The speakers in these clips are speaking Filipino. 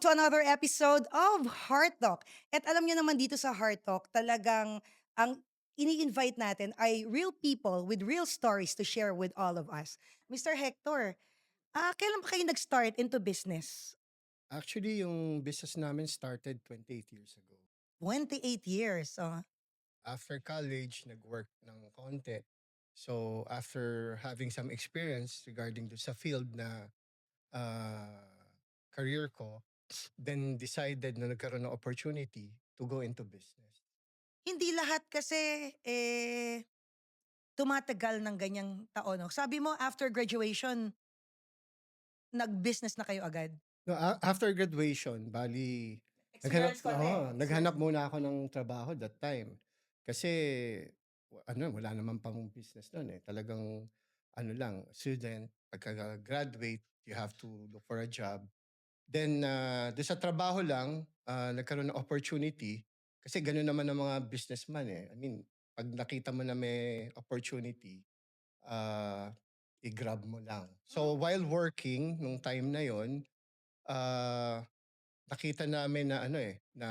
to another episode of Heart Talk. At alam niyo naman dito sa Heart Talk, talagang ang ini-invite natin ay real people with real stories to share with all of us. Mr. Hector, ah, kailan ba kayo nag-start into business? Actually, yung business namin started 28 years ago. 28 years. Oh. After college, nag-work ng konti. So, after having some experience regarding do sa field na ah, career ko, then decided na nagkaroon ng opportunity to go into business. Hindi lahat kasi eh tumatagal ng ganyang taon. No? Sabi mo after graduation nag-business na kayo agad. No, a- after graduation, bali, naghanap, Experience ko oo, eh. naghanap muna ako ng trabaho that time. Kasi, ano, wala naman pang business noon eh. Talagang, ano lang, student, pagka-graduate, you have to look for a job. Then, uh, doon sa trabaho lang, ah, nagkaroon ng opportunity. Kasi gano'n naman ang mga businessman eh. I mean, pag nakita mo na may opportunity, ah, i-grab mo lang. So, while working, nung time na yon ah, nakita namin na ano eh, na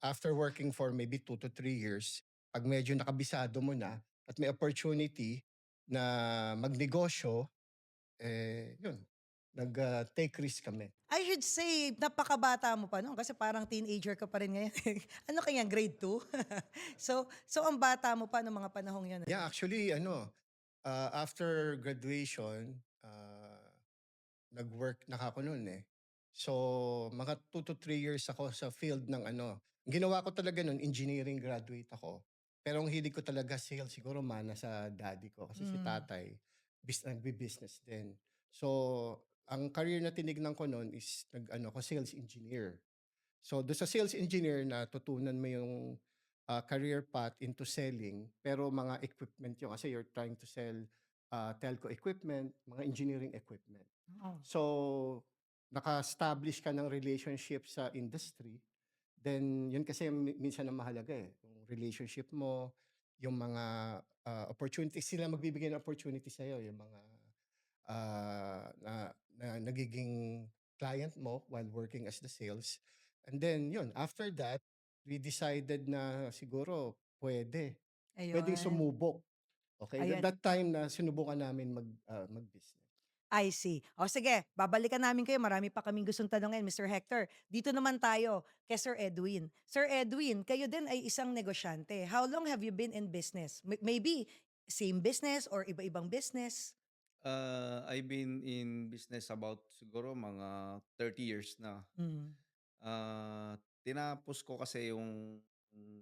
after working for maybe two to three years, pag medyo nakabisado mo na at may opportunity na magnegosyo, eh, yun, nag-take risk kami. Should say, napakabata mo pa noon kasi parang teenager ka pa rin ngayon. ano kaya, grade 2? so, so ang bata mo pa noong mga panahong yun. Yeah, actually, ano, ah, after graduation, ah, nag-work na ako noon eh. So, mga 2 to 3 years ako sa field ng ano. Ginawa ko talaga noon, engineering graduate ako. Pero ang hilig ko talaga sales, siguro mana sa daddy ko. Kasi si Mm. tatay, bis, nagbi-business din. So, ang career na tinignan ko noon is nag, ano, ko sales engineer. So, do sa sales engineer na tutunan mo yung uh, career path into selling, pero mga equipment yung kasi you're trying to sell uh, telco equipment, mga engineering equipment. Oh. So, naka-establish ka ng relationship sa industry, then yun kasi mi- minsan ang mahalaga eh. Yung relationship mo, yung mga uh, opportunities, sila magbibigay ng opportunity sa'yo, yung mga uh, na, na nagiging client mo while working as the sales. And then yun, after that, we decided na siguro pwede. Pwedeng Ayun. sumubok. Okay? That, that time na sinubukan namin mag, ah, mag-business. I see. O sige, babalikan namin kayo. Marami pa kaming gustong tanongin, Mr. Hector. Dito naman tayo kay Sir Edwin. Sir Edwin, kayo din ay isang negosyante. How long have you been in business? M- Maybe same business or iba-ibang business? Uh, I've been in business about siguro mga 30 years na. Mm. Ah, tinapos ko kasi yung yung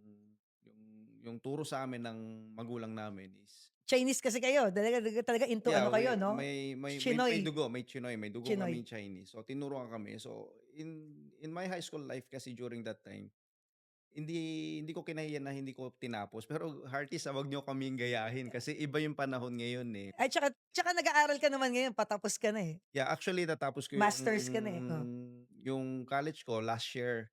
yung turo sa amin ng magulang namin is Chinese kasi kayo. Talaga, talaga, talaga into yeah, ano kayo, we- no? may may, may Chinoy. may dugo, may Chinoy, may dugo Chinoy. kami Chinese. So tinuruan kami. So in in my high school life kasi during that time hindi hindi ko kinahiyan na hindi ko tinapos. Pero Hearties, ah, wag niyo kaming gayahin kasi iba yung panahon ngayon eh. Ay, tsaka, tsaka nag-aaral ka naman ngayon. Patapos ka na eh. Yeah, actually natapos ko yung Masters ka na eh, oh. yung college ko last year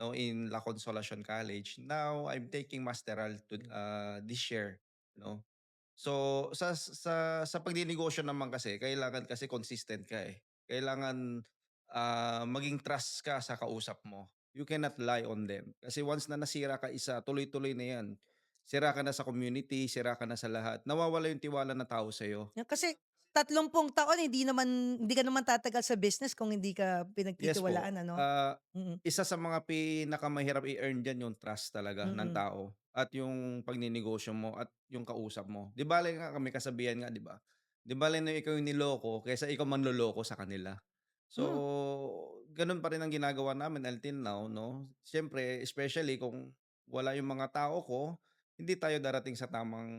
no in La Consolacion College. Now I'm taking masteral to uh, this year, no. So sa sa sa pagdinegosyo naman kasi kailangan kasi consistent ka eh. Kailangan ah, maging trust ka sa kausap mo. You cannot lie on them. Kasi once na nasira ka isa, tuloy-tuloy na 'yan. Sira ka na sa community, sira ka na sa lahat. Nawawala yung tiwala ng tao sa iyo. Yan, Kasi tatlumpung taon, hindi naman hindi ka naman tatagal sa business kung hindi ka Yes po. pinagtitiwalaan, ano? Ah, Mm. isa sa mga pinakamahirap i-earn diyan yung trust talaga ng Mm-mm. tao at yung pagninegosyo mo at yung kausap mo. 'Di bale nga kami kasabihan nga 'di ba? 'Di bale na ikaw yung niloko kaysa ikaw manloloko sa kanila. So, ganun pa rin ang ginagawa namin until now, no? Siyempre, especially kung wala yung mga tao ko, hindi tayo darating sa tamang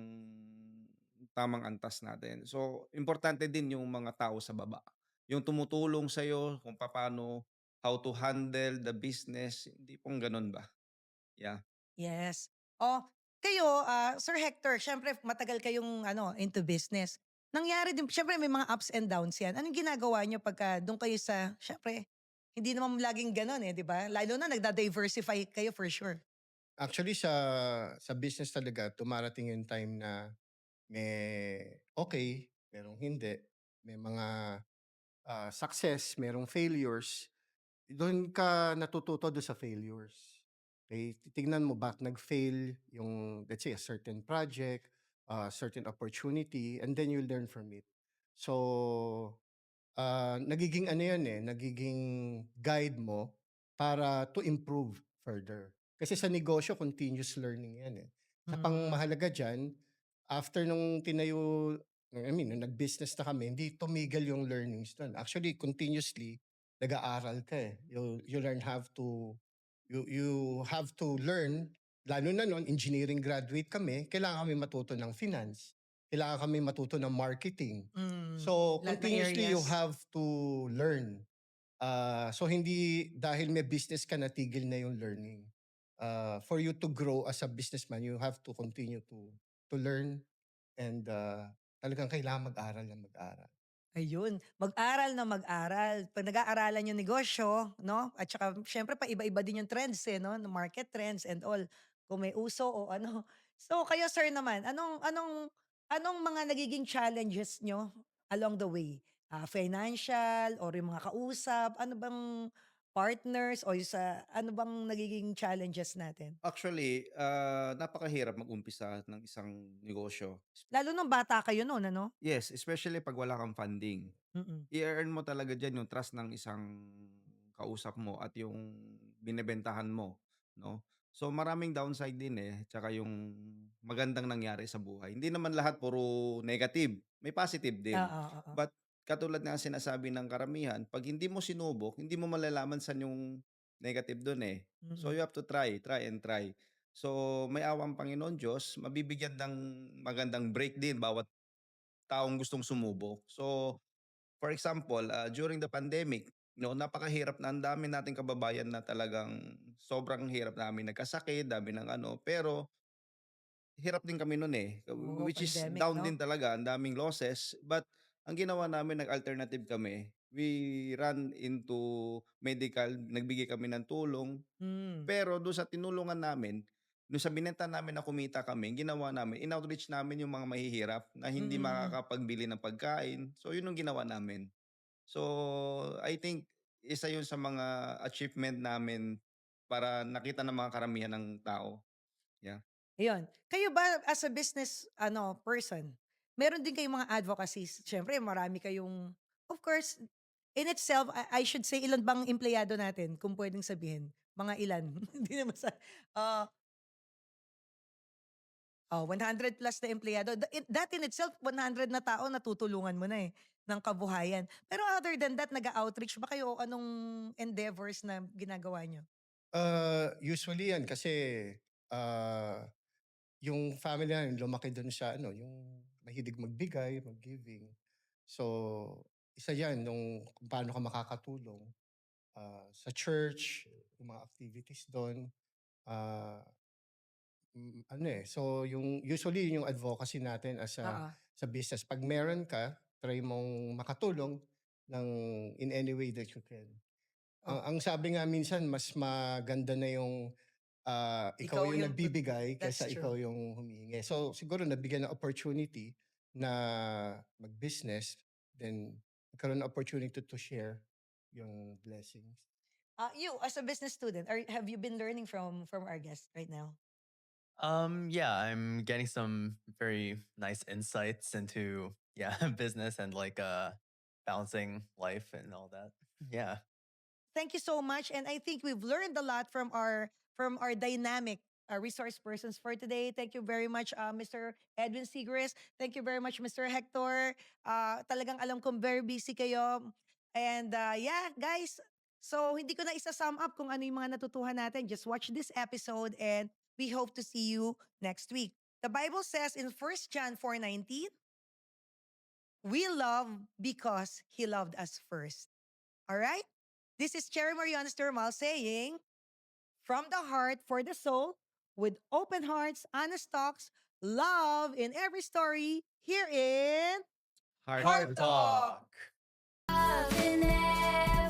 tamang antas natin. So, importante din yung mga tao sa baba. Yung tumutulong sa kung paano how to handle the business, hindi pong ganun ba? Yeah. Yes. Oh, kayo, ah, Sir Hector, syempre matagal kayong ano, into business. Nangyari din, syempre may mga ups and downs yan. Anong ginagawa nyo pagka doon kayo sa, syempre, hindi naman laging ganon eh, di ba? Lalo na nagda-diversify kayo for sure. Actually, sa sa business talaga, tumarating yung time na may okay, merong hindi. May mga ah, success, merong failures. doon ka natututo doon sa failures. Okay? Titingnan mo back nag-fail yung, let's say, a certain project, a certain opportunity, and then you learn from it. So, ah, nagiging ano yun eh, nagiging guide mo para to improve further. Kasi sa negosyo, continuous learning yan eh. Sa Mm. mahalaga dyan, after nung tinayo, I mean, nung nag-business na kami, hindi tumigil yung learnings doon. Actually, continuously, nag-aaral ka eh. You, you learn have to, you, you have to learn, lalo na noon, engineering graduate kami, kailangan kami matuto ng finance. Kailangan kami matuto ng marketing. Mm. So, continuously you have to learn. Ah, so, hindi dahil may business ka, natigil na yung learning. Ah, for you to grow as a businessman, you have to continue to to learn and ah, talagang kailangan mag-aral na mag-aral. Ayun, mag-aral na mag-aral. Pag nag-aaralan yung negosyo, no? At saka syempre pa iba-iba din yung trends eh? No Market trends and all. Kung may uso o ano. So kayo sir naman, anong anong anong mga nagiging challenges nyo along the way? Ah, financial or yung mga kausap, ano bang partners o yung sa ano bang nagiging challenges natin? Actually, ah, napakahirap mag-umpisa ng isang negosyo. Lalo nung bata kayo noon, ano? Yes, especially pag wala kang funding. Mm. I-earn mo talaga diyan yung trust ng isang kausap mo at yung binebentahan mo, no? So maraming downside din eh, tsaka yung magandang nangyari sa buhay. Hindi naman lahat puro negative, may positive din. Oo, oo. But katulad nga sinasabi ng karamihan, pag hindi mo sinubok, hindi mo malalaman saan yung negative doon eh. So Mm. you have to try, try and try. So may awang Panginoon Diyos, mabibigyan ng magandang break din bawat taong gustong sumubok. So for example, ah, during the pandemic, no, napakahirap na ang dami nating kababayan na talagang sobrang hirap namin nagkasakit, dami ng ano, pero hirap din kami noon eh. Oo, Which is pandemic, down no? din talaga, ang daming losses. But ang ginawa namin, nag-alternative kami. We run into medical, nagbigay kami ng tulong. Mm. Pero doon sa tinulungan namin, doon sa binenta namin na kumita kami, ginawa namin, in-outreach namin yung mga mahihirap na hindi Mm. makakapagbili ng pagkain. So yun ang ginawa namin. So I think isa yun sa mga achievement namin para nakita ng mga karamihan ng tao. Yeah. Ayun. Kayo ba as a business ano person, meron din kayong mga advocacies? Siyempre marami kayong of course, in itself, I, I should say ilan bang empleyado natin kung pwedeng sabihin? Mga ilan? Hindi naman sa ah oh, 100 plus na empleyado. That in itself, 100 na tao natutulungan mo na eh ng kabuhayan. Pero other than that, nag-outreach ba kayo o anong endeavors na ginagawa nyo? Ah, usually yan kasi ah, yung family namin lumaki doon sa ano, yung mahilig magbigay, mag-giving. So, isa yan nung paano ka makakatulong ah, sa church, yung mga activities doon. ah, mm, ano eh, so yung usually yun yung advocacy natin as a, Oo. sa business. Pag meron ka, try mong makatulong ng in any way that you can. Ang, Oh. ang sabi nga minsan, mas maganda na yung ah, ikaw, Ikaw yung yung- nagbibigay that's kaysa true. ikaw yung humihingi. So siguro nabigyan ng opportunity na mag-business, then nagkaroon ng opportunity to share yung blessings. Uh, you, as a business student, are, have you been learning from from our guest right now? Um, yeah, I'm getting some very nice insights into yeah, business and like uh balancing life and all that. Yeah. Thank you so much, and I think we've learned a lot from our from our dynamic uh, resource persons for today. Thank you very much, uh, Mr. Edwin Sigris. Thank you very much, Mr. Hector. Uh, talagang alam kong very busy kayo. And uh, yeah, guys, so hindi ko na isa-sum up kung ano yung mga natutuhan natin. Just watch this episode and we hope to see you next week. The Bible says in 1 John 4.19, We love because He loved us first. All right? This is Cherry Mariana Sturmal saying, From the heart for the soul, with open hearts, honest talks, love in every story, here in Heart, Heart Talk. Talk. Love in every